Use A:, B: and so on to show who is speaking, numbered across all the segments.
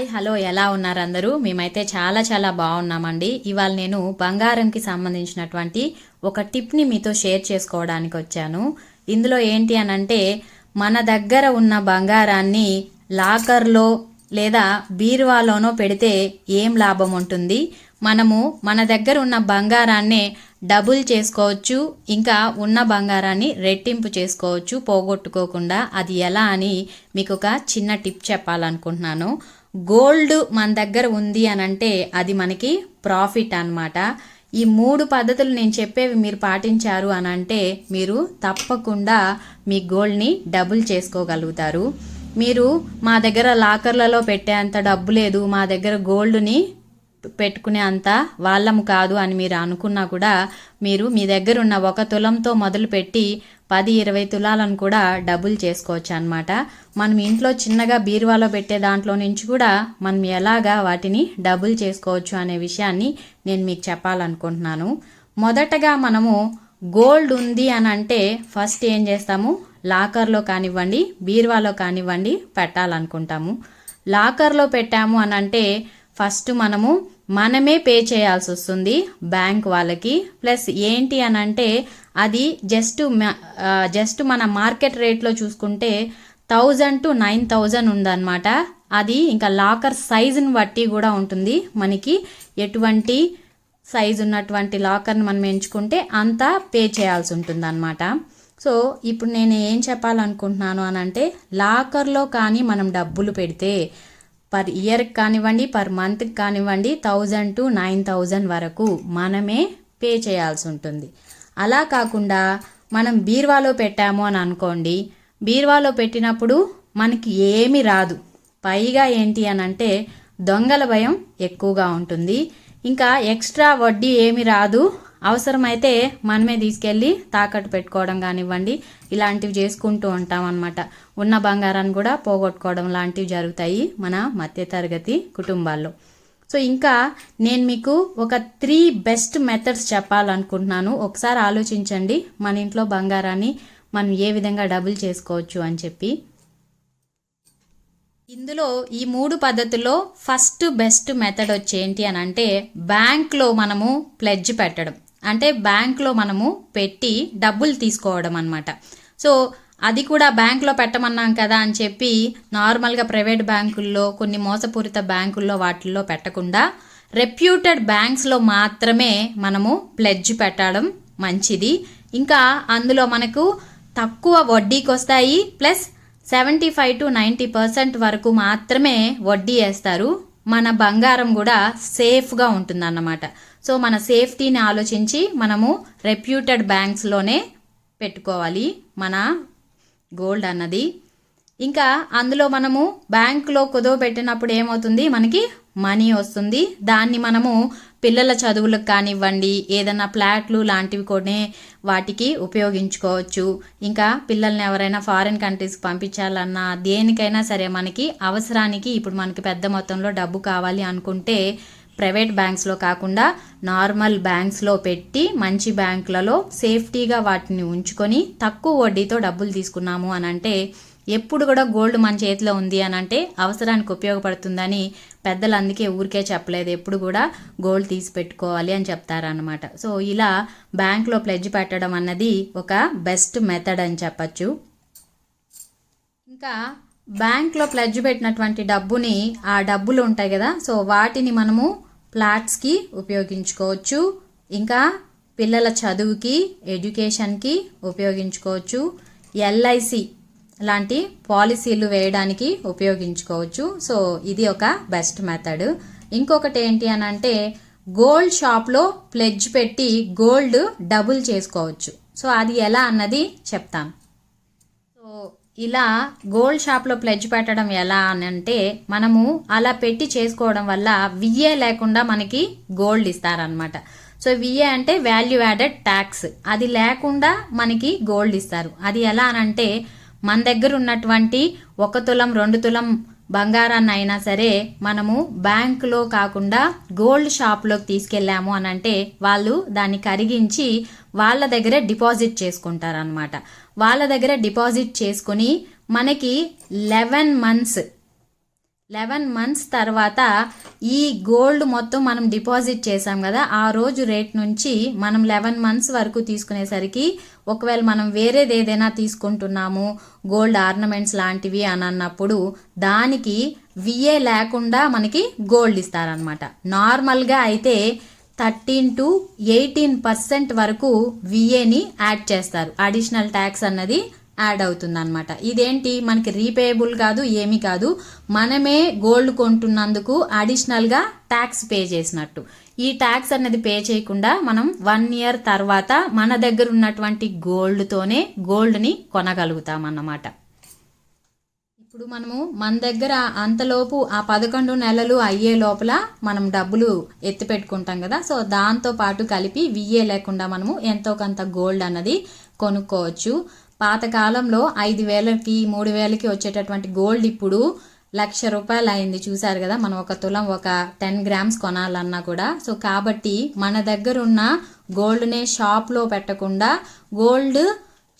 A: Hi hello ఎలా ఉన్నారు అందరూ? మేమైతే చాలా చాలా బాగున్నామండి. ఇవాళ నేను బంగారంకి సంబంధించినటువంటి ఒక టిప్ని మీతో షేర్ చేసుకోవడానికి వచ్చాను. ఇందులో ఏంటి అని అంటే మన దగ్గర ఉన్న బంగారాన్ని లాకర్లో లేదా బీరువాలోనో పెడితే ఏం లాభం ఉంటుంది? మనము మన దగ్గర ఉన్న బంగారాన్నే డబుల్ చేసుకోవచ్చు ఇంకా ఉన్న బంగారాన్ని రెట్టింపు చేసుకోవచ్చు పోగొట్టుకోకుండా. అది ఎలా అని మీకు ఒక చిన్న టిప్ చెప్పాలనుకుంటున్నాను. గోల్డ్ మన దగ్గర ఉంది అని అంటే అది మనకి ప్రాఫిట్ అన్నమాట. ఈ మూడు పద్ధతులు నేను చెప్పేవి మీరు పాటించారు అని అంటే మీరు తప్పకుండా మీ గోల్డ్ని డబుల్ చేసుకోగలుగుతారు. మీరు మా దగ్గర లాకర్లలో పెట్టేంత డబ్బు లేదు మా దగ్గర గోల్డ్ని పెట్టుకునే అంత వాళ్ళము కాదు అని మీరు అనుకున్నా కూడా మీరు మీ దగ్గర ఉన్న ఒక తులంతో మొదలుపెట్టి పది ఇరవై తులాలను కూడా డబుల్ చేసుకోవచ్చు అనమాట మనం ఇంట్లో చిన్నగా బీరువాలో పెట్టే దాంట్లో నుంచి కూడా మనం ఎలాగా వాటిని డబుల్ చేసుకోవచ్చు అనే విషయాన్ని నేను మీకు చెప్పాలనుకుంటున్నాను. మొదటగా మనము గోల్డ్ ఉంది అని అంటే ఫస్ట్ ఏం చేస్తాము? లాకర్లో కానివ్వండి బీరువాలో కానివ్వండి పెట్టాలనుకుంటాము. లాకర్లో పెట్టాము అని అంటే ఫస్ట్ మనము మనమే పే చేయాల్సి వస్తుంది బ్యాంక్ వాళ్ళకి. ప్లస్ ఏంటి అని అంటే అది జస్ట్ జస్ట్ మన మార్కెట్ రేట్లో చూసుకుంటే థౌజండ్ టు నైన్ థౌజండ్ ఉందన్నమాట. అది ఇంకా లాకర్ సైజుని బట్టి కూడా ఉంటుంది. మనకి ఎటువంటి సైజు ఉన్నటువంటి లాకర్ని మనం ఎంచుకుంటే అంతా పే చేయాల్సి ఉంటుంది అనమాట సో ఇప్పుడు నేను ఏం చెప్పాలనుకుంటున్నాను అని అంటే లాకర్లో కానీ మనం డబ్బులు పెడితే పర్ ఇయర్కి కానివ్వండి పర్ మంత్కి కానివ్వండి థౌజండ్ టు నైన్ థౌజండ్ వరకు మనమే పే చేయాల్సి ఉంటుంది. అలా కాకుండా మనం బీర్వాలో పెట్టాము అని అనుకోండి బీర్వాలో పెట్టినప్పుడు మనకి ఏమి రాదు. పైగా ఏంటి అని అంటే దొంగల భయం ఎక్కువగా ఉంటుంది. ఇంకా ఎక్స్ట్రా వడ్డీ ఏమి రాదు. అవసరమైతే మనమే తీసుకెళ్ళి తాకట్టు పెట్టుకోవడం కానివ్వండి ఇలాంటివి చేసుకుంటూ ఉంటాం అనమాట ఉన్న బంగారాన్ని కూడా పోగొట్టుకోవడం లాంటివి జరుగుతాయి మన మధ్యతరగతి కుటుంబాల్లో. సో ఇంకా నేను మీకు ఒక త్రీ బెస్ట్ మెథడ్స్ చెప్పాలనుకుంటున్నాను. ఒకసారి ఆలోచించండి మన ఇంట్లో బంగారాన్ని మనం ఏ విధంగా డబుల్ చేసుకోవచ్చు అని చెప్పి. ఇందులో ఈ మూడు పద్ధతుల్లో ఫస్ట్ బెస్ట్ మెథడ్ వచ్చేంటి అని అంటే బ్యాంక్లో మనము ప్లెడ్జ్ పెట్టడం. అంటే బ్యాంక్లో మనము పెట్టి డబ్బులు తీసుకోవడం అనమాట సో అది కూడా బ్యాంకులో పెట్టమన్నాం కదా అని చెప్పి నార్మల్గా ప్రైవేట్ బ్యాంకుల్లో కొన్ని మోసపూరిత బ్యాంకుల్లో వాటిల్లో పెట్టకుండా రెప్యూటెడ్ బ్యాంక్స్లో మాత్రమే మనము ప్లెడ్జ్ పెట్టడం మంచిది. ఇంకా అందులో మనకు తక్కువ వడ్డీకి వస్తాయి plus seventy five to ninety percent వరకు మాత్రమే వడ్డీ వేస్తారు. మన బంగారం కూడా సేఫ్గా ఉంటుందన్నమాట. సో మన సేఫ్టీని ఆలోచించి మనము రెప్యూటెడ్ బ్యాంక్స్లోనే పెట్టుకోవాలి మన గోల్డ్ అన్నది. ఇంకా అందులో మనము బ్యాంకులో కుదవ పెట్టినప్పుడు ఏమవుతుంది? మనకి మనీ వస్తుంది. దాన్ని మనము పిల్లల చదువులకు కానివ్వండి ఏదైనా ఫ్లాట్లు లాంటివి కొనే వాటికి ఉపయోగించుకోవచ్చు. ఇంకా పిల్లల్ని ఎవరైనా ఫారిన్ కంట్రీస్కి పంపించాలన్నా దేనికైనా సరే మనకి అవసరానికి ఇప్పుడు మనకి పెద్ద మొత్తంలో డబ్బు కావాలి అనుకుంటే ప్రైవేట్ బ్యాంక్స్లో కాకుండా నార్మల్ బ్యాంక్స్లో పెట్టి మంచి బ్యాంకులలో సేఫ్టీగా వాటిని ఉంచుకొని తక్కువ వడ్డీతో డబ్బులు తీసుకున్నాము అని అంటే ఎప్పుడు కూడా గోల్డ్ మన చేతిలో ఉంది అని అంటే అవసరానికి ఉపయోగపడుతుందని పెద్దలు అందుకే ఊరికే చెప్పలేదు. ఎప్పుడు కూడా గోల్డ్ తీసి పెట్టుకోవాలి అని చెప్తారనమాట సో ఇలా బ్యాంక్లో ప్లెడ్జ్ పెట్టడం అన్నది ఒక బెస్ట్ మెథడ్ అని చెప్పచ్చు. ఇంకా బ్యాంక్లో ప్లెడ్జ్ పెట్టినటువంటి డబ్బుని ఆ డబ్బులు ఉంటాయి కదా సో వాటిని మనము ఫ్లాట్స్కి ఉపయోగించుకోవచ్చు. ఇంకా పిల్లల చదువుకి ఎడ్యుకేషన్కి ఉపయోగించుకోవచ్చు. ఎల్ఐసి లాంటి పాలసీలు వేయడానికి ఉపయోగించుకోవచ్చు. సో ఇది ఒక బెస్ట్ మెథడ్. ఇంకొకటి ఏంటి అని అంటే గోల్డ్ షాప్లో ప్లెడ్జ్ పెట్టి గోల్డ్ డబుల్ చేసుకోవచ్చు. సో అది ఎలా అన్నది చెప్తాను. ఇలా గోల్డ్ షాప్లో ప్లెడ్జ్ పెట్టడం ఎలా అని అంటే మనము అలా పెట్టి చేసుకోవడం వల్ల విఏ లేకుండా మనకి గోల్డ్ ఇస్తారనమాట సో విఏ అంటే వాల్యూ యాడెడ్ ట్యాక్స్ అది లేకుండా మనకి గోల్డ్ ఇస్తారు. అది ఎలా అనంటే మన దగ్గర ఉన్నటువంటి ఒక తులం రెండు తులం బంగారాన్ని అయినా సరే మనము బ్యాంకులో కాకుండా గోల్డ్ షాప్లోకి తీసుకెళ్ళాము అని అంటే వాళ్ళు దాన్ని కరిగించి వాళ్ళ దగ్గర డిపాజిట్ చేసుకుంటారనమాట వాళ్ళ దగ్గర డిపాజిట్ చేసుకుని మనకి లెవెన్ మంత్స్ లెవెన్ మంత్స్ తర్వాత ఈ గోల్డ్ మొత్తం మనం డిపాజిట్ చేసాం కదా ఆ రోజు రేట్ నుంచి మనం లెవెన్ మంత్స్ వరకు తీసుకునేసరికి ఒకవేళ మనం వేరేది ఏదైనా తీసుకుంటున్నాము గోల్డ్ ఆర్నమెంట్స్ లాంటివి అని అన్నప్పుడు దానికి విఏ లేకుండా మనకి గోల్డ్ ఇస్తారనమాట నార్మల్గా అయితే థర్టీన్ టు ఎయిటీన్ పర్సెంట్ వరకు విఏని యాడ్ చేస్తారు. అడిషనల్ ట్యాక్స్ అన్నది యాడ్ అవుతుంది అనమాట ఇదేంటి? మనకి రీపేయబుల్ కాదు ఏమీ కాదు. మనమే గోల్డ్ కొంటున్నందుకు అడిషనల్గా ట్యాక్స్ పే చేసినట్టు. ఈ ట్యాక్స్ అనేది పే చేయకుండా మనం వన్ ఇయర్ తర్వాత మన దగ్గర ఉన్నటువంటి గోల్డ్తోనే గోల్డ్ని కొనగలుగుతాం అన్నమాట ఇప్పుడు మనము మన దగ్గర అంతలోపు ఆ పదకొండు నెలలు అయ్యే లోపల మనం డబ్బులు ఎత్తి పెట్టుకుంటాం కదా సో దాంతో పాటు కలిపి వియ్యే లేకుండా మనము ఎంతో కొంత గోల్డ్ అన్నది కొనుక్కోవచ్చు. పాతకాలంలో ఐదు వేలకి మూడు వేలకి వచ్చేటటువంటి గోల్డ్ ఇప్పుడు లక్ష రూపాయలు అయింది చూసారు కదా మనం ఒక తులం ఒక టెన్ గ్రామ్స్ కొనాలన్నా కూడా. సో కాబట్టి మన దగ్గర ఉన్న గోల్డ్నే షాప్లో పెట్టకుండా గోల్డ్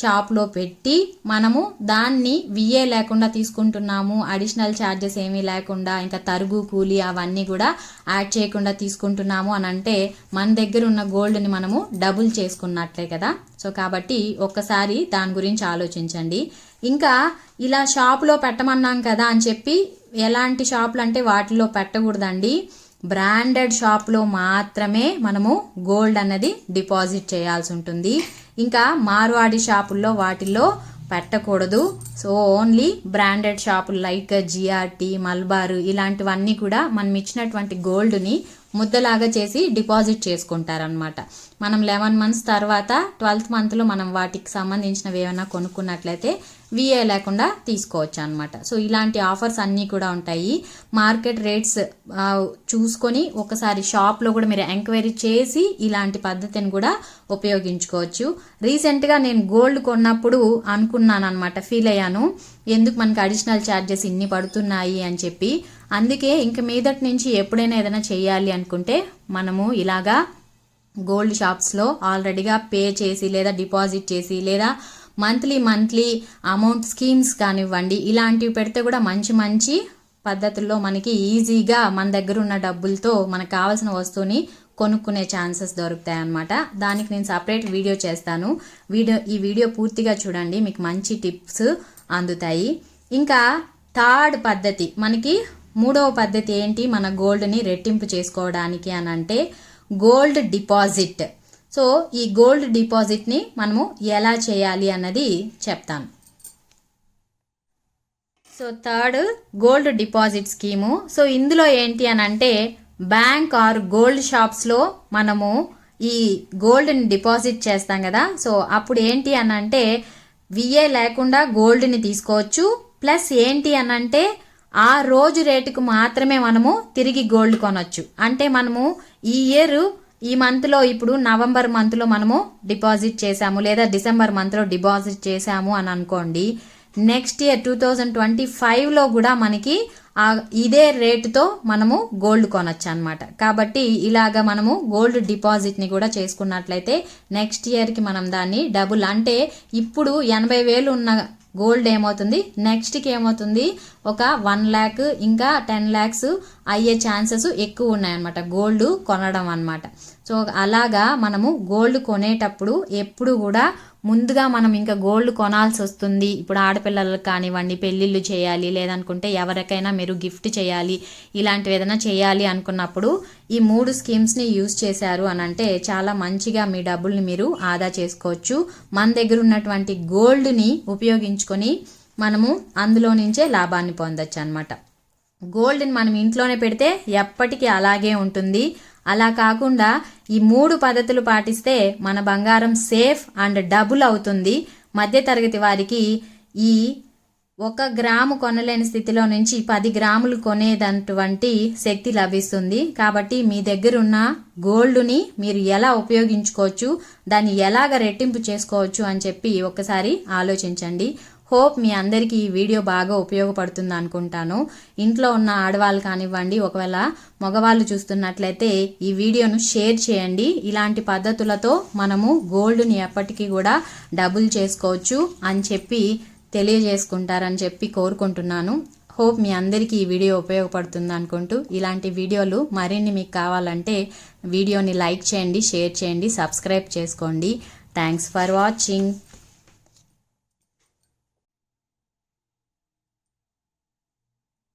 A: షాప్లో పెట్టి మనము దాన్ని విఏ లేకుండా తీసుకుంటున్నాము. అడిషనల్ ఛార్జెస్ ఏమీ లేకుండా ఇంకా తరుగు కూలి అవన్నీ కూడా యాడ్ చేయకుండా తీసుకుంటున్నాము అని అంటే మన దగ్గర ఉన్న గోల్డ్ని మనము డబుల్ చేసుకున్నట్లే కదా. సో కాబట్టి ఒక్కసారి దాని గురించి ఆలోచించండి. ఇంకా ఇలా షాప్లో పెట్టమన్నాం కదా అని చెప్పి ఎలాంటి షాపులు అంటే వాటిలో పెట్టకూడదండి. బ్రాండెడ్ షాప్లో మాత్రమే మనము గోల్డ్ అన్నది డిపాజిట్ చేయాల్సి ఉంటుంది. ఇంకా మార్వాడి షాపుల్లో వాటిల్లో పెట్టకూడదు. సో ఓన్లీ బ్రాండెడ్ షాపులు లైక్ జిఆర్టీ మల్బారు ఇలాంటివన్నీ కూడా మనం ఇచ్చినటువంటి గోల్డ్ని ముద్దలాగా చేసి డిపాజిట్ చేసుకుంటారనమాట మనం లెవెన్ మంత్స్ తర్వాత ట్వెల్త్ మంత్లో మనం వాటికి సంబంధించినవి ఏమైనా కొనుక్కున్నట్లయితే విఏ లేకుండా తీసుకోవచ్చు అనమాట సో ఇలాంటి ఆఫర్స్ అన్నీ కూడా ఉంటాయి. మార్కెట్ రేట్స్ చూసుకొని ఒకసారి షాప్లో కూడా మీరు ఎంక్వైరీ చేసి ఇలాంటి పద్ధతిని కూడా ఉపయోగించుకోవచ్చు. రీసెంట్గా నేను గోల్డ్ కొన్నప్పుడు అనుకున్నాను అనమాట ఫీల్ అయ్యాను. ఎందుకు మనకి అడిషనల్ ఛార్జెస్ ఇన్ని పడుతున్నాయి అని చెప్పి. అందుకే ఇంక మీదటి నుంచి ఎప్పుడైనా ఏదైనా చేయాలి అనుకుంటే మనము ఇలాగా గోల్డ్ షాప్స్లో ఆల్రెడీగా పే చేసి లేదా డిపాజిట్ చేసి లేదా మంత్లీ మంత్లీ అమౌంట్ స్కీమ్స్ కానివ్వండి ఇలాంటివి పెడితే కూడా మంచి మంచి పద్ధతుల్లో మనకి ఈజీగా మన దగ్గర ఉన్న డబ్బులతో మనకు కావాల్సిన వస్తువుని కొనుక్కునే ఛాన్సెస్ దొరుకుతాయి అన్నమాట దానికి నేను సపరేట్ వీడియో చేస్తాను. వీడియో ఈ వీడియో పూర్తిగా చూడండి మీకు మంచి టిప్స్ అందుతాయి. ఇంకా థర్డ్ పద్ధతి మనకి మూడవ పద్ధతి ఏంటి? మన గోల్డ్ని రెట్టింపు చేసుకోవడానికి అని అంటే గోల్డ్ డిపాజిట్ సో ఈ గోల్డ్ డిపాజిట్ని మనము ఎలా చేయాలి అన్నది చెప్తాను. So third gold deposit scheme. So ఇందులో ఏంటి అని అంటే బ్యాంక్ ఆర్ గోల్డ్ షాప్స్లో మనము ఈ గోల్డ్ని డిపాజిట్ చేస్తాం కదా. సో అప్పుడు ఏంటి అని అంటే విఏ లేకుండా గోల్డ్ని తీసుకోవచ్చు. ప్లస్ ఏంటి అని అంటే ఆ రోజు రేటుకు మాత్రమే మనము తిరిగి గోల్డ్ కొనొచ్చు. అంటే మనము ఈ ఇయర్ ఈ మంత్లో ఇప్పుడు నవంబర్ మంత్లో మనము డిపాజిట్ చేసాము లేదా డిసెంబర్ మంత్లో డిపాజిట్ చేసాము అని అనుకోండి. Next year two thousand twenty ఫైవ్లో కూడా మనకి ఇదే రేటుతో మనము గోల్డ్ కొనొచ్చు అనమాట కాబట్టి ఇలాగ మనము గోల్డ్ డిపాజిట్ని కూడా చేసుకున్నట్లయితే నెక్స్ట్ ఇయర్కి మనం దాన్ని డబుల్ అంటే ఇప్పుడు ఎనభై వేలు ఉన్న గోల్డ్ ఏమవుతుంది? నెక్స్ట్కి ఏమవుతుంది? ఒక వన్ ల్యాక్ ఇంకా టెన్ ల్యాక్స్ అయ్యే ఛాన్సెస్ ఎక్కువ ఉన్నాయన్నమాట. గోల్డ్ కొనడం అనమాట సో అలాగా మనము గోల్డ్ కొనేటప్పుడు ఎప్పుడు కూడా ముందుగా మనం ఇంకా గోల్డ్ కొనాల్సి వస్తుంది. ఇప్పుడు ఆడపిల్లలకు కానివ్వండి పెళ్ళిళ్ళు చేయాలి లేదనుకుంటే ఎవరికైనా మీరు గిఫ్ట్ చేయాలి ఇలాంటివి ఏదైనా చేయాలి అనుకున్నప్పుడు ఈ మూడు స్కీమ్స్ని యూజ్ చేశారు అని అంటే చాలా మంచిగా మీ డబ్బుల్ని మీరు ఆదా చేసుకోవచ్చు. మన దగ్గర ఉన్నటువంటి గోల్డ్ని ఉపయోగించుకొని మనము అందులో నుంచే లాభాన్ని పొందొచ్చు అనమాట గోల్డ్ని మనం ఇంట్లోనే పెడితే ఎప్పటికీ అలాగే ఉంటుంది. అలా కాకుండా ఈ మూడు పద్ధతులు పాటిస్తే మన బంగారం సేఫ్ అండ్ డబుల్ అవుతుంది. మధ్యతరగతి వారికి ఈ ఒక గ్రాము కొనలేని స్థితిలో నుంచి పది గ్రాములు కొనేటటువంటి శక్తి లభిస్తుంది. కాబట్టి మీ దగ్గరున్న గోల్డ్ని మీరు ఎలా ఉపయోగించుకోవచ్చు దాన్ని ఎలాగ రెట్టింపు చేసుకోవచ్చు అని చెప్పి ఒకసారి ఆలోచించండి. హోప్ మీ అందరికీ ఈ వీడియో బాగా ఉపయోగపడుతుంది అనుకుంటాను. ఇంట్లో ఉన్న ఆడవాళ్ళు కానివ్వండి ఒకవేళ మగవాళ్ళు చూస్తున్నట్లయితే ఈ వీడియోను షేర్ చేయండి. ఇలాంటి పద్ధతులతో మనము గోల్డ్ని ఎప్పటికీ కూడా డబుల్ చేసుకోవచ్చు అని చెప్పి తెలియజేసుకుంటారని చెప్పి కోరుకుంటున్నాను. హోప్ మీ అందరికీ ఈ వీడియో ఉపయోగపడుతుంది అనుకుంటూ ఇలాంటి వీడియోలు మరిన్ని మీకు కావాలంటే వీడియోని లైక్ చేయండి షేర్ చేయండి సబ్స్క్రైబ్ చేసుకోండి. Thanks for watching.